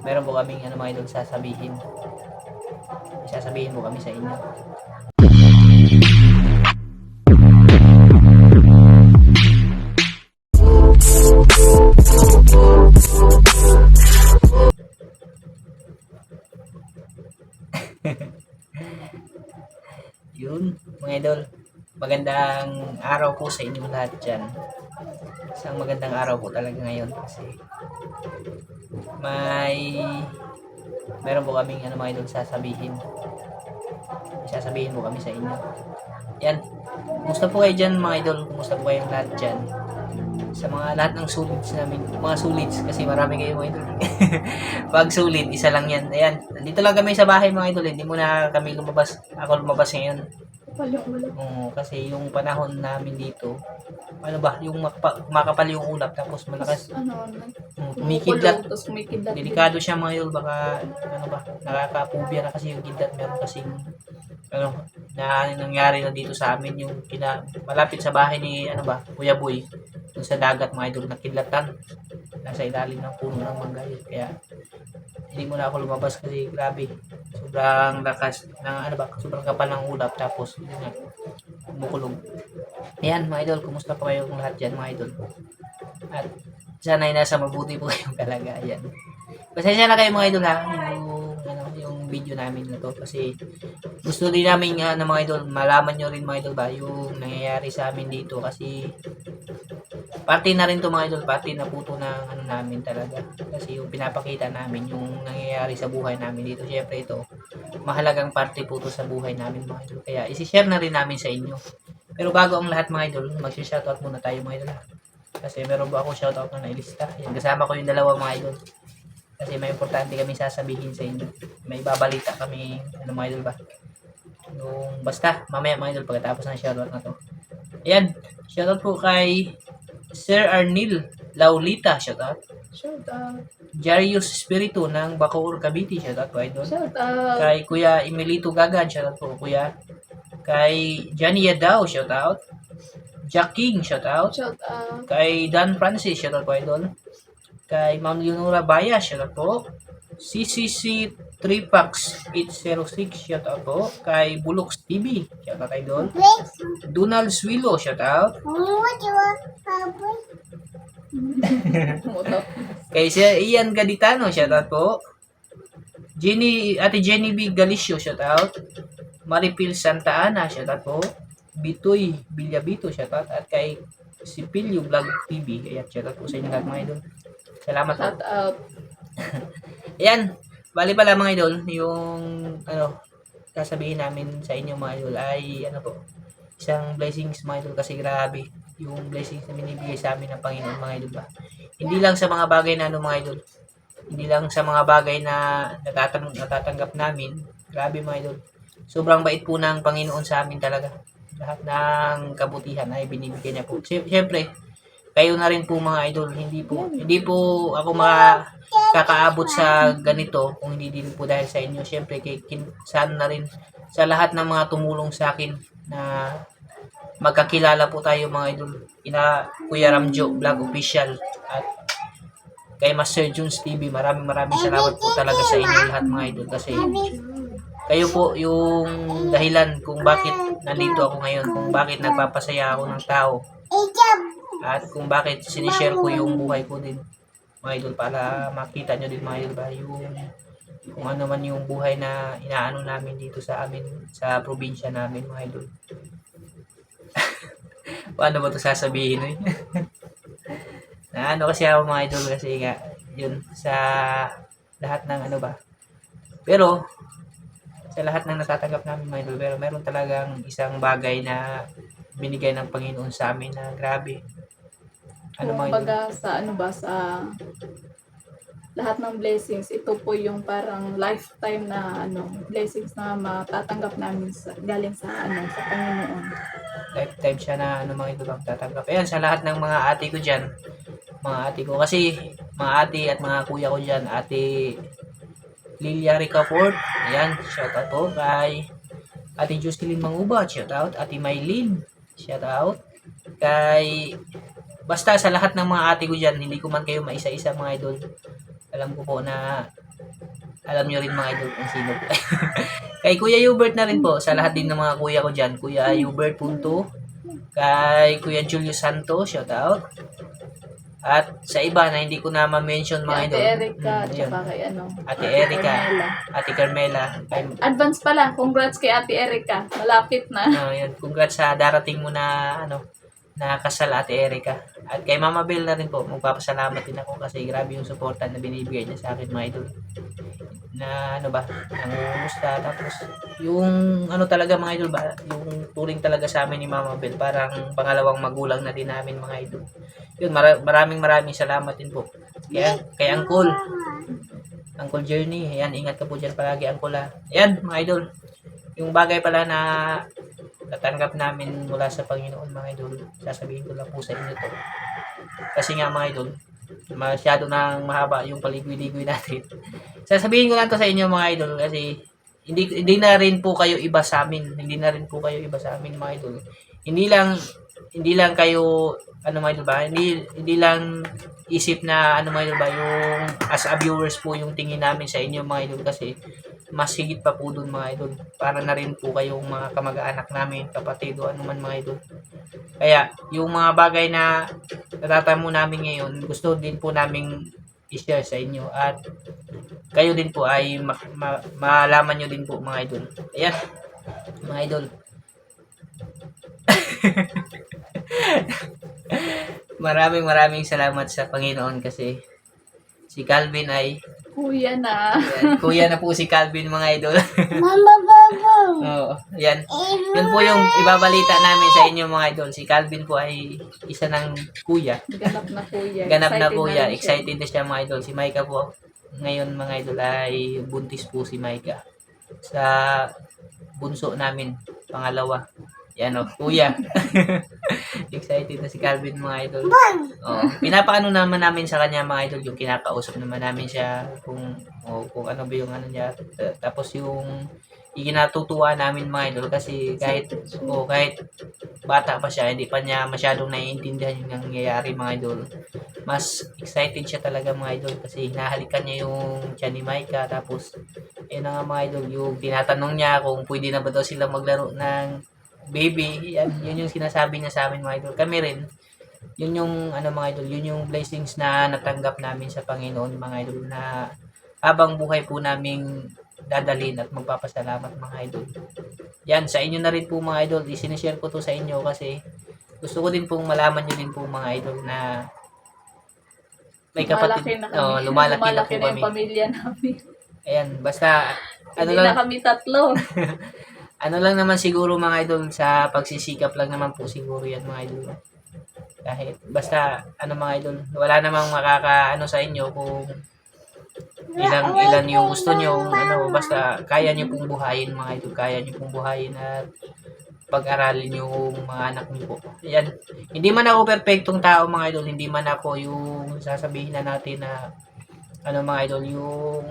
meron po kaming ano mga idol sasabihin. Sasabihin po kami sa inyo. Yun, mga idol. Magandang araw po sa inyo lahat dyan. Isang magandang araw po talaga ngayon kasi may meron po kaming ano mga idol sasabihin. Sasabihin po kami sa inyo. Yan. Kumusta po kayo dyan mga idol? Kumusta po kayong lahat dyan? Sa mga lahat ng sulids namin, mga sulids kasi marami kayo mga idol. Pag sulit, isa lang yan. Ayan, nandito lang kami sa bahay mga idol. Hindi muna kami lumabas. Ako lumabas ngayon. Oo, kasi yung panahon namin dito, ano ba, yung makapa, makapal yung ulap tapos malakas, ano, um, kumikidlat. Tapos kumikidlat. Delikado siya mga idol, baka, ano ba, nakakapubya na kasi yung kidlat. Meron kasing, ano, na nangyari na dito sa amin, yung kina, malapit sa bahay ni, ano ba, Kuya Boy, dun sa dagat mga idol, nakidlatan. Nasa ilalim ng puno ng manggay. Kaya, hindi mo na ako lumabas kasi grabe. Sobrang lakas ng ano ba, sobrang kapal ng ulap tapos yun nga. Ayan mga idol, kumusta pa kayong lahat dyan mga idol? At sana ay nasa mabuti po kayong kalagayan. Pasensya na kayo mga idol ha, yung, ano, yung video namin na to kasi gusto din namin uh, ng mga idol, malaman nyo rin mga idol ba yung nangyayari sa amin dito kasi Party na rin to mga idol, party na puto ng ano namin talaga. Kasi yung pinapakita namin, yung nangyayari sa buhay namin dito, syempre ito, mahalagang party po to sa buhay namin mga idol. Kaya isi-share na rin namin sa inyo. Pero bago ang lahat mga idol, mag-shoutout muna tayo mga idol. Kasi meron ba ako shoutout na nailista. Yan, kasama ko yung dalawa mga idol. Kasi may importante kami sasabihin sa inyo. May babalita kami, ano mga idol ba? Yung, basta, mamaya mga idol, pagkatapos ng shoutout na to. Ayan, shoutout po kay Sir Arnil Laulita, shoutout. Shout out. Jarius Espiritu ng Bacoor, Cavite, shoutout po idol. Shout out. Kay Kuya Emilito Gagan, shoutout po kuya. Kay Johnny Yadao, shoutout. Jack King, shoutout. Shout out. Kay Dan Francis, shoutout po idol. Kay Ma'am Leonora Baya, shoutout po. CCC 3pax 806, shoutout po. Kay Bulox TV, shoutout idol. Donald Swilo, shoutout. Tumutok. Kay Sir Ian Gaditano, shoutout po. Jenny, Ate Jenny B. Galicio, shoutout. Maripil Santa Ana, shoutout po. Bitoy Bilyabito, shoutout. At kay Sipilio Vlog TV, ayan, shoutout po sa inyo lahat mga idol. Salamat. Shout out. Ayan, bali pala mga idol, yung ano, sasabihin namin sa inyo mga idol ay ano po, isang blessings mga idol kasi grabe yung blessings na binibigay sa amin ng Panginoon mga idol ba. Hindi lang sa mga bagay na ano mga idol, hindi lang sa mga bagay na natatang natatanggap namin, grabe mga idol. Sobrang bait po ng Panginoon sa amin talaga. Lahat ng kabutihan ay binibigay niya po. Siyempre, kayo na rin po mga idol, hindi po hindi po ako makakaabot sa ganito kung hindi din po dahil sa inyo. Siyempre, kay kin, na rin sa lahat ng mga tumulong sa akin na magkakilala po tayo mga idol. Ina Kuya Ramjo Vlog Official at kay Master Jones TV. Maraming maraming salamat po talaga sa inyo lahat mga idol kasi kayo po yung dahilan kung bakit nandito ako ngayon, kung bakit nagpapasaya ako ng tao at kung bakit sinishare ko yung buhay ko din mga idol para makita nyo din mga idol ba yung kung ano man yung buhay na inaano namin dito sa amin sa probinsya namin mga idol. Paano ba ito sasabihin eh? na ano kasi ako mga idol kasi nga yun sa lahat ng ano ba. Pero sa lahat ng natatanggap namin mga idol pero meron talagang isang bagay na binigay ng Panginoon sa amin na grabe ano mga Kumbaga sa ano ba sa lahat ng blessings, ito po yung parang lifetime na ano, blessings na matatanggap namin sa, galing sa ano, sa Panginoon. lifetime siya na ano mga idol ang tatanggap. Ayan, sa lahat ng mga ate ko dyan, mga ate ko, kasi mga ate at mga kuya ko dyan, ate Lilia Ricafort, ayan, shout out po kay ate Jocelyn Manguba, shout out, ate Maylin, shout out, kay, basta sa lahat ng mga ate ko dyan, hindi ko man kayo maisa-isa mga idol, alam ko po na Alam nyo rin mga idol kung sino po. kay Kuya Hubert na rin po, sa lahat din ng mga kuya ko dyan. Kuya Hubert Punto, kay Kuya Julius Santo, shout out. At sa iba na hindi ko na ma-mention mga Kay Ate idol. Erica, Mm, tsaka yun. kay ano. Ate Erica, Carmela. Ate Carmela. Kay, Advance pala, congrats kay Ate Erica. Malapit na. ano, yun, congrats sa darating mo na ano na kasal Ate Erica. At kay Mama Bell na rin po, magpapasalamat din ako kasi grabe yung suporta na binibigay niya sa akin mga idol. Na ano ba, nangumusta. Tapos yung ano talaga mga idol ba, yung turing talaga sa amin ni Mama Bell, parang pangalawang magulang na din namin mga idol. Yun, mara- maraming maraming salamat din po. Kaya, kay Uncle. Uncle Journey, ayan, ingat ka po dyan palagi, Uncle ha. Ayan, mga idol. Yung bagay pala na natanggap namin mula sa Panginoon mga idol, sasabihin ko lang po sa inyo to. Kasi nga mga idol, masyado nang mahaba yung paligoy-ligoy natin. Sasabihin ko lang to sa inyo mga idol kasi hindi hindi na rin po kayo iba sa amin. Hindi na rin po kayo iba sa amin mga idol. Hindi lang hindi lang kayo ano mga ba? Hindi hindi lang isip na ano mga ba yung as a viewers po yung tingin namin sa inyo mga idol kasi mas higit pa po dun mga idol. Para na rin po kayong mga kamag-anak namin, kapatid o ano man mga idol. Kaya, yung mga bagay na natatamo namin ngayon, gusto din po namin i-share sa inyo at kayo din po ay ma- ma- malaman nyo din po mga idol. Ayan, mga idol. maraming maraming salamat sa Panginoon kasi si Calvin ay Kuya na. Ayan, kuya na po si Calvin mga idol. Mama Baba. Oo, yan. Yun po yung ibabalita namin sa inyo mga idol. Si Calvin po ay isa ng kuya. Ganap na kuya. Ganap na kuya. siya. Excited na siya mga idol. Si Maika po, ngayon mga idol ay buntis po si Maika. Sa bunso namin, pangalawa. Yan o, kuya. Excited na si Calvin mga idol. Oo. Pinapaano naman namin sa kanya mga idol yung kinakausap naman namin siya kung o kung ano ba yung ano niya. Ta- Tapos yung ikinatutuwa namin mga idol kasi kahit o kahit bata pa siya, hindi pa niya masyadong naiintindihan yung nangyayari mga idol. Mas excited siya talaga mga idol kasi hinahalikan niya yung tiyan ni Maika tapos yun na nga mga idol, yung tinatanong niya kung pwede na ba daw sila maglaro ng baby, yan, yun yung sinasabi niya sa amin mga idol. Kami rin, yun yung ano mga idol, yun yung blessings na natanggap namin sa Panginoon mga idol na habang buhay po naming dadalhin at magpapasalamat mga idol. Yan, sa inyo na rin po mga idol, isinishare ko to sa inyo kasi gusto ko din pong malaman nyo din po mga idol na may kapatid, Lumalaki na kami. oh, lumalaki, na po yung kami. pamilya namin. Ayan, basta ano Hindi lang, na kami tatlo. ano lang naman siguro mga idol sa pagsisikap lang naman po siguro yan mga idol. Kahit basta ano mga idol, wala namang makaka ano sa inyo kung ilan ilan yung gusto nyo, ano basta kaya nyo pong buhayin mga idol, kaya nyo pong buhayin at pag-aralin yung mga anak niyo po. Yan. Hindi man ako perfectong tao mga idol, hindi man ako yung sasabihin na natin na ano mga idol, yung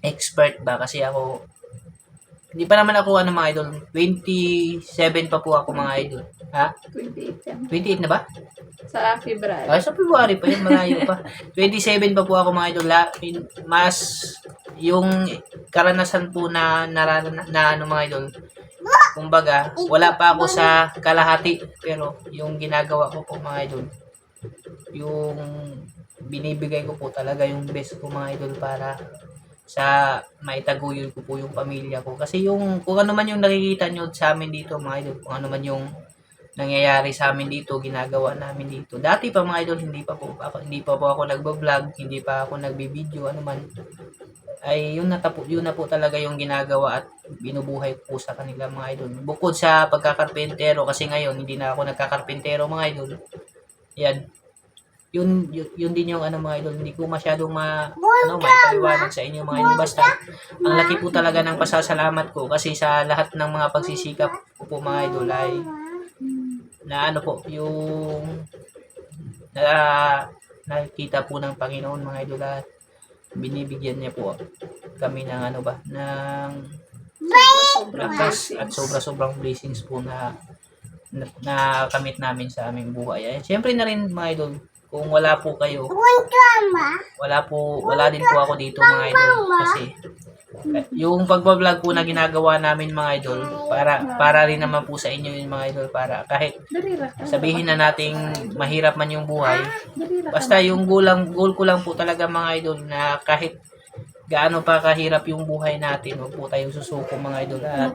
expert ba kasi ako hindi pa naman ako ano mga idol, 27 pa po ako mga idol. Ha? 28 yan. 28 na ba? Sa February. Ah, sa February pa yun, malayo pa. 27 pa po ako mga idol. La, in- mas yung karanasan po na narana na ano mga idol. Kumbaga, wala pa ako sa kalahati. Pero yung ginagawa ko po mga idol, yung binibigay ko po talaga yung best ko mga idol para sa maitaguyod ko po yung pamilya ko. Kasi yung, kung ano man yung nakikita nyo sa amin dito, mga idol, kung ano man yung nangyayari sa amin dito, ginagawa namin dito. Dati pa mga idol, hindi pa po ako, hindi pa po ako nagbo-vlog, hindi pa ako nagbi-video, ano man. Ay, yun na, tapo, yun na po talaga yung ginagawa at binubuhay ko sa kanila mga idol. Bukod sa pagkakarpentero, kasi ngayon, hindi na ako nagkakarpentero mga idol. Yan. Yun, yun, yun din yung ano mga idol, hindi ko masyadong ma, ano, maipaliwanag sa inyo mga idol. Basta, ang laki po talaga ng pasasalamat ko kasi sa lahat ng mga pagsisikap ko po mga idol ay na ano po, yung na nakikita po ng Panginoon mga idol at binibigyan niya po kami ng ano ba, ng lakas at sobra-sobrang blessings po na na, na kamit namin sa aming buhay. Ay, siyempre na rin mga idol, kung wala po kayo, wala po, wala din po ako dito mga idol. Kasi, yung pagbablog po na ginagawa namin mga idol, para, para rin naman po sa inyo yun mga idol, para kahit sabihin na nating mahirap man yung buhay, basta yung goal, lang, goal ko lang po talaga mga idol na kahit gaano pa kahirap yung buhay natin, huwag po tayong susuko mga idol. At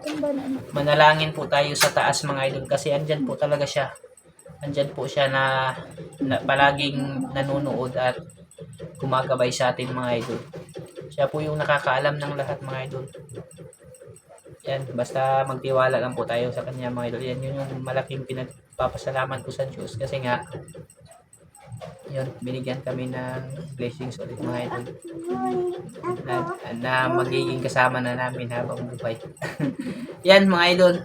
manalangin po tayo sa taas mga idol kasi andyan po talaga siya. Andyan po siya na, na palaging nanonood at gumagabay sa atin mga idol. Siya po yung nakakaalam ng lahat mga idol. Yan, basta magtiwala lang po tayo sa kanya mga idol. Yan yun yung malaking pinagpapasalamat ko sa Diyos kasi nga yun, binigyan kami ng blessings ulit mga idol na, na magiging kasama na namin habang buhay. Yan mga idol.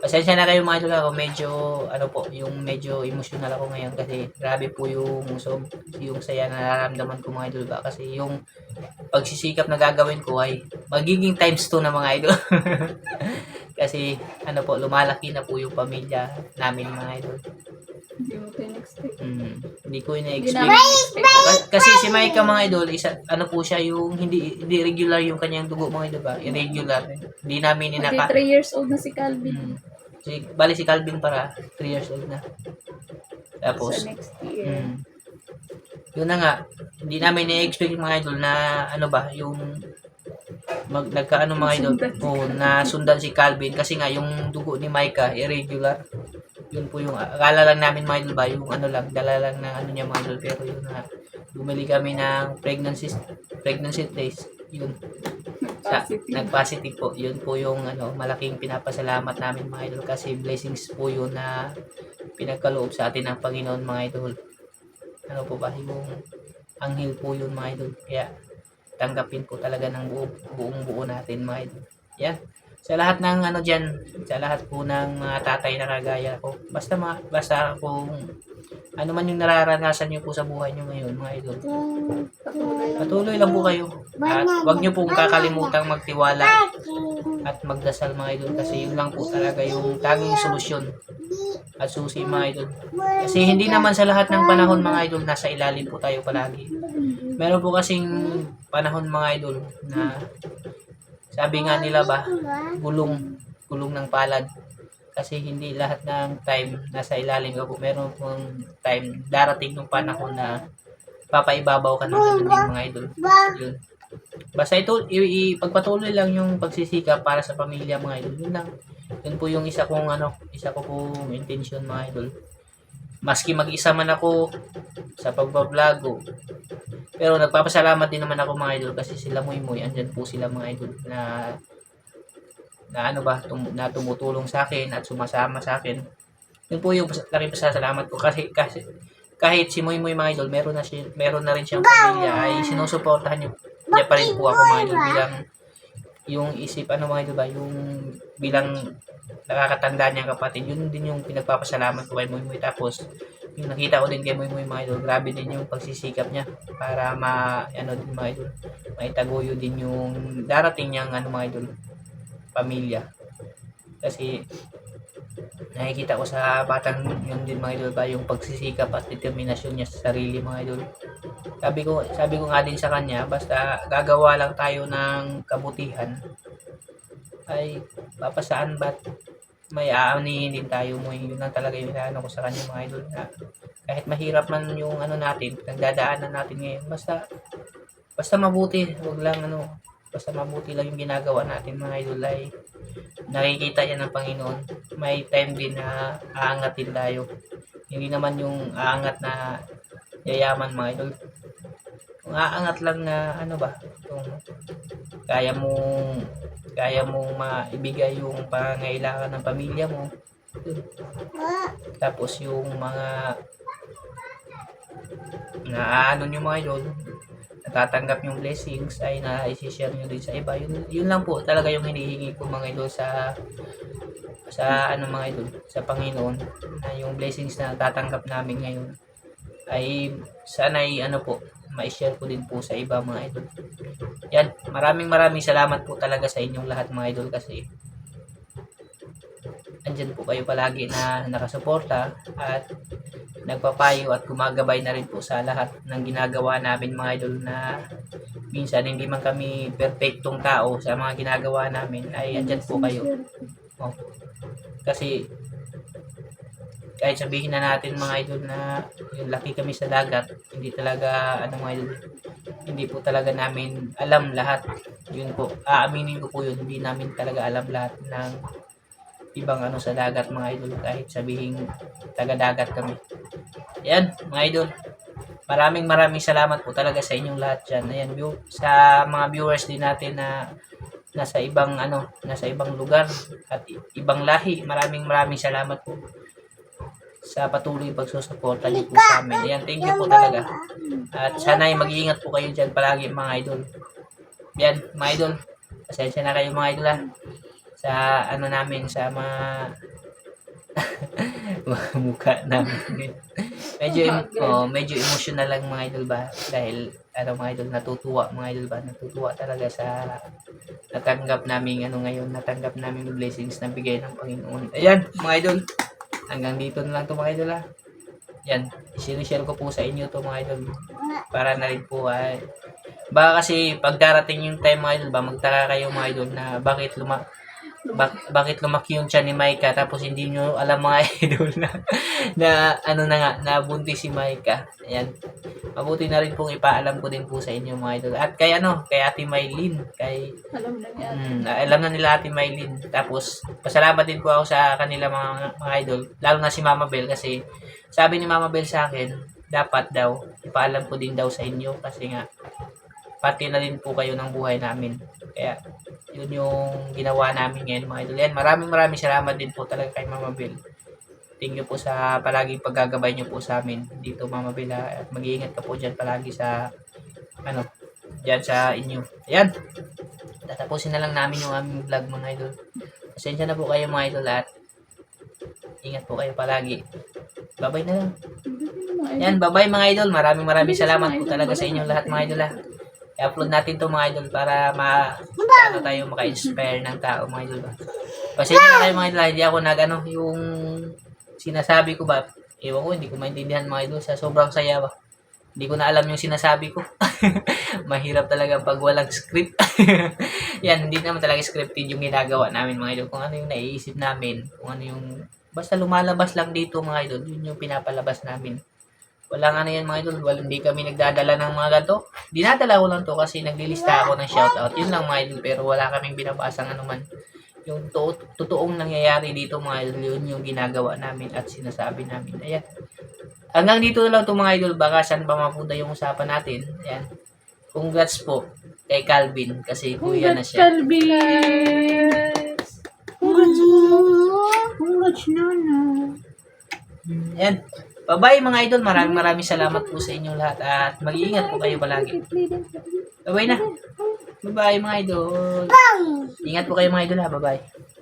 Pasensya na kayo mga idol ako. Medyo, ano po, yung medyo emotional ako ngayon kasi grabe po yung, so, yung saya na nararamdaman ko mga idol ba. Kasi yung pagsisikap na gagawin ko ay magiging times 2 na mga idol. kasi, ano po, lumalaki na po yung pamilya namin mga idol. Hindi mo pinag-expect. Mm, hindi ko Hindi ina-expect. namin expect. Ka- Kasi si Maika mga idol, isa, ano po siya yung hindi hindi regular yung kanyang dugo mga idol ba? Irregular. Hindi namin Hindi inaka... 3 years old na si Calvin. Mm. Si, bali si Calvin para 3 years old na. Tapos, Sa next year. mm, yun na nga, hindi namin i-expect mga idol na ano ba, yung mag, nagkaano mga idol, oh, na sundan si Calvin kasi nga yung dugo ni Maika irregular. Yun po yung akala lang namin mga idol ba, yung ano lang, dala lang ng ano niya mga idol, pero yun na, bumili kami ng pregnancy pregnancy test, yun, sa, Positive. nag-positive po. Yun po yung ano, malaking pinapasalamat namin mga idol kasi blessings po yun na pinagkaloob sa atin ng Panginoon mga idol. Ano po ba yung anghel po yun mga idol. Kaya tanggapin po talaga ng buo, buong buo natin mga idol. Yan. Sa lahat ng ano diyan, sa lahat po ng mga tatay na kagaya ko. Basta ma, basta kung ano man yung nararanasan niyo po sa buhay niyo ngayon mga idol. Patuloy lang. Patuloy lang po kayo. At huwag niyo pong kakalimutang magtiwala at magdasal mga idol kasi yun lang po talaga yung tanging solusyon at susi mga idol. Kasi hindi naman sa lahat ng panahon mga idol nasa ilalim po tayo palagi. Meron po kasing panahon mga idol na sabi nga nila ba gulong gulong ng palad kasi hindi lahat ng time nasa ilalim ka po. Meron pong time darating ng panahon na papaibabaw ka ng mga idol. Yun. Basta ito, ipagpatuloy lang yung pagsisikap para sa pamilya mga idol. Yun lang. Yun po yung isa kong ano, isa ko pong intention mga idol. Maski mag-isa man ako sa pagbablog ko. Pero nagpapasalamat din naman ako mga idol kasi sila muy muy andyan po sila mga idol na na ano ba, tum, na tumutulong sa akin at sumasama sa akin. Yun po yung laking pasasalamat ko kasi kasi kahit si Muy Muy mga idol, meron na siya, meron na rin siyang pamilya ay sinusuportahan niya pa rin po ako mga idol bilang yung isip ano mga idol ba, yung bilang nakakatanda niyang kapatid, yun din yung pinagpapasalamat ko kay Muy tapos yung nakita ko din kay Muy mga idol, grabe din yung pagsisikap niya para ma ano din mga idol, maitaguyo din yung darating niyang ano mga idol, pamilya. Kasi nakikita ko sa batang yun din mga idol ba yung pagsisikap at determinasyon niya sa sarili mga idol. Sabi ko, sabi ko nga din sa kanya, basta gagawa lang tayo ng kabutihan ay papasaan ba't may aanihin din tayo mo yun lang talaga yung inaano ko sa kanya mga idol na kahit mahirap man yung ano natin, nagdadaanan natin ngayon, basta basta mabuti, wag lang ano, basta mabuti lang yung ginagawa natin mga idol ay nakikita yan ng Panginoon. May time din na aangat din tayo. Hindi naman yung aangat na yayaman mga idol. Kung aangat lang na ano ba, kung kaya mong kaya mong maibigay yung pangailangan ng pamilya mo. Tapos yung mga na ano nyo mga idol, natatanggap yung blessings ay na-share nyo din sa iba. Yun, yun lang po talaga yung hinihingi ko mga idol sa sa ano mga idol, sa Panginoon na yung blessings na tatanggap namin ngayon ay sana ay ano po, ma-share ko din po sa iba mga idol. Yan, maraming maraming salamat po talaga sa inyong lahat mga idol kasi andyan po kayo palagi na nakasuporta at nagpapayo at gumagabay na rin po sa lahat ng ginagawa namin mga idol na minsan hindi man kami perfectong tao sa mga ginagawa namin ay andyan po kayo. Oh. Kasi kahit sabihin na natin mga idol na yung laki kami sa dagat, hindi talaga ano mga idol, hindi po talaga namin alam lahat. Yun po, aaminin ko po yun, hindi namin talaga alam lahat ng ibang ano sa dagat mga idol kahit sabihin taga dagat kami. Yan mga idol. Maraming maraming salamat po talaga sa inyong lahat dyan. Ayan, view, sa mga viewers din natin na nasa ibang ano, nasa ibang lugar at ibang lahi. Maraming maraming salamat po sa patuloy pagsusuporta niyo po sa amin. Ayan, thank you po talaga. At sana ay mag-iingat po kayo dyan palagi mga idol. Yan, mga idol. Pasensya na kayo mga idol ha. Sa ano namin, sa mga mukha namin. medyo, em- oh, medyo emotional lang mga idol ba? Dahil, ano mga idol, natutuwa mga idol ba? Natutuwa talaga sa natanggap namin ano ngayon, natanggap namin yung blessings na bigay ng Panginoon. Ayan, mga idol. Hanggang dito na lang to mga idol ha. Yan, sinishare ko po sa inyo to mga idol. Para na rin po ay baka kasi pag darating yung time mga idol ba, magtaka kayo mga idol na bakit luma bak- bakit lumaki yung tiyan ni Maika tapos hindi nyo alam mga idol na, na ano na nga, nabuntis si Maika. Ayan. Mabuti na rin pong ipaalam ko din po sa inyo mga idol. At kay ano, kay Ate Maylin, kay Alam na niya. Mm, alam na nila Ate Maylin. Tapos, pasalamat din po ako sa kanila mga, mga idol. Lalo na si Mama Bell kasi sabi ni Mama Bell sa akin, dapat daw, ipaalam ko din daw sa inyo kasi nga, pati na din po kayo ng buhay namin. Kaya, yun yung ginawa namin ngayon mga idol. Yan, maraming maraming salamat din po talaga kay Mama Bell. Thank you po sa palaging paggagabay niyo po sa amin dito Mama Bell ha. at mag-iingat ka po dyan palagi sa ano, dyan sa inyo. Ayan, tatapusin na lang namin yung aming vlog mga idol. Pasensya na po kayo mga idol at ingat po kayo palagi. Babay na lang. Yan, babay mga idol. Maraming maraming salamat po talaga sa inyong lahat mga idol ha. I-upload natin to mga idol para ma ano tayo maka-inspire ng tao mga idol. Pasensya na kayo mga idol, hindi ako nag ano, yung sinasabi ko ba, ewan ko, hindi ko maintindihan mga idol sa sobrang saya ba. Hindi ko na alam yung sinasabi ko. Mahirap talaga pag walang script. Yan, hindi naman talaga scripted yung ginagawa namin mga idol. Kung ano yung naiisip namin, kung ano yung basta lumalabas lang dito mga idol, yun yung pinapalabas namin. Walang ano yan mga idol, wala, hindi kami nagdadala ng mga ganito. Dinadala ko lang to kasi naglilista ako ng shoutout. Yun lang mga idol, pero wala kaming binabasang ano man. Yung to, totoong nangyayari dito mga idol, yun yung ginagawa namin at sinasabi namin. Ayan. Hanggang dito na lang to mga idol, baka saan pa mapunta yung usapan natin. Ayan. Congrats po kay Calvin kasi kuya na siya. Calvin! Congrats, Nana. Ayan. Bye-bye mga idol. Maraming maraming salamat po sa inyong lahat at mag-iingat po kayo palagi. Bye-bye na. Bye-bye mga idol. Ingat po kayo mga idol ha. Bye-bye.